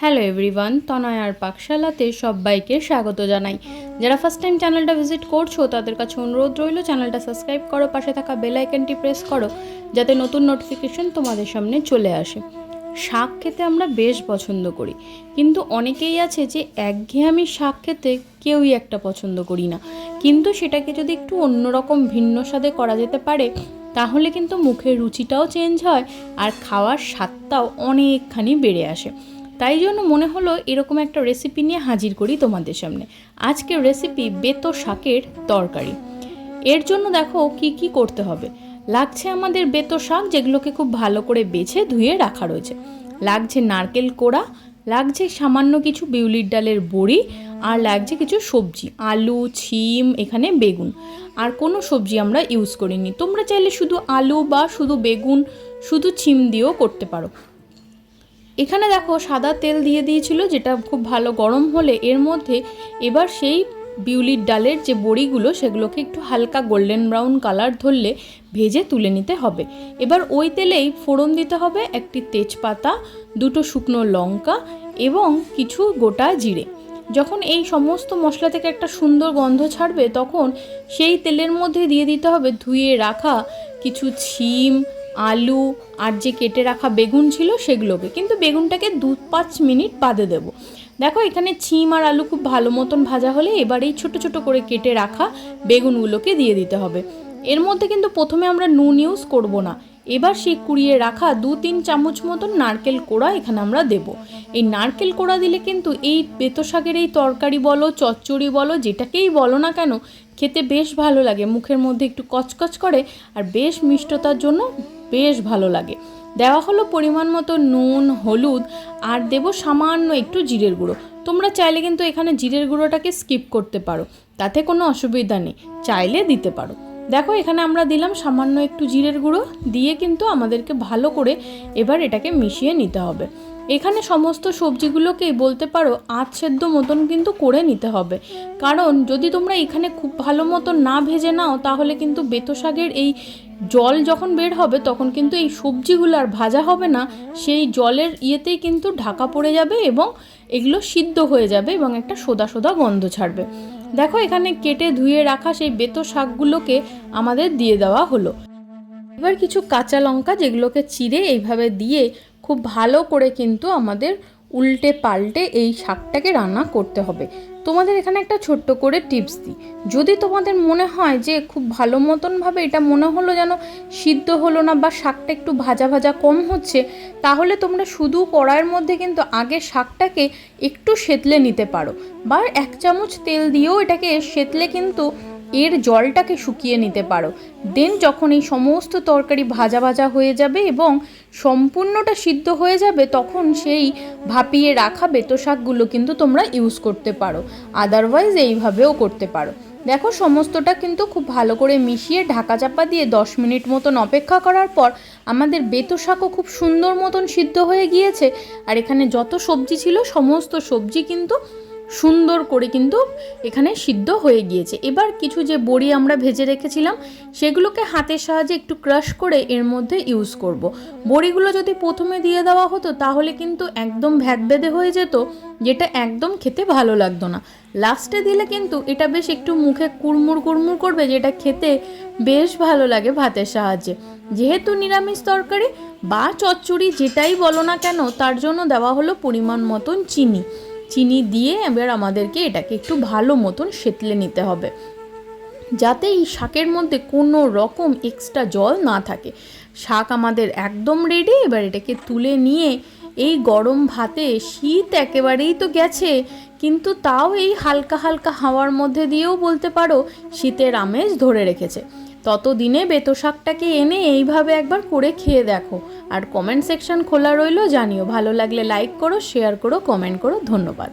Hello everyone তনয়ার পাকশালাতে সবাইকে স্বাগত জানাই। যারা ফার্স্ট টাইম চ্যানেলটা ভিজিট করছ, তাদের কাছে অনুরোধ রইল চ্যানেলটা সাবস্ক্রাইব করো, পাশে থাকা বেল আইকনটি প্রেস করো, যাতে নতুন নোটিফিকেশন তোমাদের সামনে চলে আসে। শাক খেতে আমরা বেশ পছন্দ করি, কিন্তু অনেকেই আছে যে একঘেয়েমি শাক খেতে কেউই একটা পছন্দ করি না। কিন্তু সেটাকে যদি একটু অন্যরকম ভিন্ন স্বাদে করা যেতে পারে, তাহলে কিন্তু মুখের রুচিটাও চেঞ্জ হয় আর খাওয়ার স্বাদটাও অনেকখানি বেড়ে আসে। তাই জন্য মনে হলো এরকম একটা রেসিপি নিয়ে হাজির করি তোমাদের সামনে। আজকের রেসিপি বেতো শাকের তরকারি। এর জন্য দেখো কি কি করতে হবে। লাগছে আমাদের বেতো শাক যেগুলোকে খুব ভালো করে বেছে ধুয়ে রাখা রয়েছে। লাগছে নারকেল কোড়া, লাগছে সামান্য কিছু বিউলির ডালের বড়ি আর লাগছে কিছু সবজি, আলু, ছিম, এখানে বেগুন। আর কোনো সবজি আমরা ইউজ করিনি। তোমরা চাইলে শুধু আলু বা শুধু বেগুন, শুধু ছিম দিয়েও করতে পারো। এখানে দেখো সাদা তেল দিয়ে দিয়েছিল, যেটা খুব ভালো গরম হলে এর মধ্যে এবার সেই বিউলির ডালের যে বড়িগুলো, সেগুলোকে একটু হালকা গোল্ডেন ব্রাউন কালার ধরলে ভেজে তুলে নিতে হবে। এবার ওই তেলেই ফোড়ন দিতে হবে একটি তেজপাতা, দুটো শুকনো লঙ্কা এবং কিছু গোটা জিরে। যখন এই সমস্ত মশলা থেকে একটা সুন্দর গন্ধ ছাড়বে, তখন সেই তেলের মধ্যে দিয়ে দিতে হবে ধুয়ে রাখা কিছু ছিম আলু আর যে কেটে রাখা বেগুন ছিল সেগুলোকে। কিন্তু বেগুনটাকে দু পাঁচ মিনিট বাদে দেবো। দেখো, এখানে ছিম আর আলু খুব ভালো মতন ভাজা হলে এবার এই ছোটো ছোটো করে কেটে রাখা বেগুনগুলোকে দিয়ে দিতে হবে। এর মধ্যে কিন্তু প্রথমে আমরা নুন ইউজ করব না। এবার সেই কুড়িয়ে রাখা দু তিন চামচ মতন নারকেল কোড়া এখানে আমরা দেব। এই নারকেল কোড়া দিলে কিন্তু এই বেতো শাকের এই তরকারি বলো, চচ্চড়ি বলো, যেটাকেই বলো না কেন, খেতে বেশ ভালো লাগে। মুখের মধ্যে একটু কচকচ করে আর বেশ মিষ্টতার জন্য বেশ ভালো লাগে। দেওয়া হলো পরিমাণ মতো নুন, হলুদ, আর দেব সামান্য একটু জিরের গুঁড়ো। তোমরা চাইলে কিন্তু এখানে জিরের গুঁড়োটাকে স্কিপ করতে পারো। তাতে কোনো অসুবিধা নেই। চাইলে দিতে পারো। দেখো, এখানে আমরা দিলাম সামান্য একটু জিরের গুঁড়ো। দিয়ে কিন্তু আমাদেরকে ভালো করে এবার এটাকে মিশিয়ে নিতে হবে। এখানে সমস্ত সবজিগুলোকেই বলতে পারো আধ সেদ্ধ মতন কিন্তু করে নিতে হবে। কারণ যদি তোমরা এখানে খুব ভালো মতো না ভেজে নাও, তাহলে কিন্তু বেতো শাকের এই জল যখন বের হবে, তখন কিন্তু এই সবজিগুলো আর ভাজা হবে না। সেই জলের ইয়েতেই কিন্তু ঢাকা পড়ে যাবে এবং এগুলো সিদ্ধ হয়ে যাবে এবং একটা সোদা সোদা গন্ধ ছাড়বে। দেখো এখানে কেটে ধুয়ে রাখা সেই বেতো শাকগুলোকে আমাদের দিয়ে দেওয়া হলো। এবার কিছু কাঁচা লঙ্কা যেগুলোকে চিড়ে এইভাবে দিয়ে খুব ভালো করে কিন্তু আমাদের উল্টে পাল্টে এই শাকটাকে রান্না করতে হবে। তোমাদের এখানে একটা ছোট্ট করে টিপস দিই। যদি তোমাদের মনে হয় যে খুব ভালো মতনভাবে এটা মনে হলো যেন সিদ্ধ হলো না বা শাকটা একটু ভাজা ভাজা কম হচ্ছে, তাহলে তোমরা শুধু কড়াইয়ের মধ্যে কিন্তু আগে শাকটাকে একটু সেতলে নিতে পারো। বা এক চামচ তেল দিয়েও এটাকে সেতলে কিন্তু এর জলটাকে শুকিয়ে নিতে পারো। দেন যখন এই সমস্ত তরকারি ভাজা ভাজা হয়ে যাবে এবং সম্পূর্ণটা সিদ্ধ হয়ে যাবে, তখন সেই ভাপিয়ে রাখা বেতো শাকগুলো কিন্তু তোমরা ইউজ করতে পারো। আদারওয়াইজ এইভাবেও করতে পারো। দেখো, সমস্তটা কিন্তু খুব ভালো করে মিশিয়ে ঢাকা চাপা দিয়ে দশ মিনিট মতন অপেক্ষা করার পর আমাদের বেতো শাকও খুব সুন্দর মতন সিদ্ধ হয়ে গিয়েছে। আর এখানে যত সবজি ছিল, সমস্ত সবজি কিন্তু সুন্দর করে কিন্তু এখানে সিদ্ধ হয়ে গিয়েছে। এবার কিছু যে বড়ি আমরা ভেজে রেখেছিলাম, সেগুলোকে হাতের সাহায্যে একটু ক্রাশ করে এর মধ্যে ইউজ করব। বড়িগুলো যদি প্রথমে দিয়ে দেওয়া হতো, তাহলে কিন্তু একদম ভ্যাদ বেঁধে হয়ে যেত, যেটা একদম খেতে ভালো লাগতো না। লাস্টে দিলে কিন্তু এটা বেশ একটু মুখে কুড়মুড় কুড়মুড় করবে, যেটা খেতে বেশ ভালো লাগে ভাতের সাহায্যে। যেহেতু নিরামিষ তরকারি বা চচ্চড়ি যেটাই বলো না কেন, তার জন্য দেওয়া হলো পরিমাণ মতন চিনি। চিনি দিয়ে এবার আমাদেরকে এটাকে একটু ভালো মতন সেতলে নিতে হবে। যাতে এই শাকের মধ্যে কোনো রকম এক্সট্রা জল না থাকে। শাক আমাদের একদম রেডি এবার এটাকে তুলে নিয়ে এই গরম ভাতে শীত একেবারেই তো গেছে, কিন্তু তাও এই হালকা হালকা হাওয়ার মধ্যে দিয়েও বলতে পারো শীতের আমেজ ধরে রেখেছে। ততদিনে বেতো শাকটাকে এনে এইভাবে একবার করে খেয়ে দেখো। আর কমেন্ট সেকশন খোলা রইল, জানিও। ভালো লাগলে লাইক করো শেয়ার করো কমেন্ট করো। ধন্যবাদ।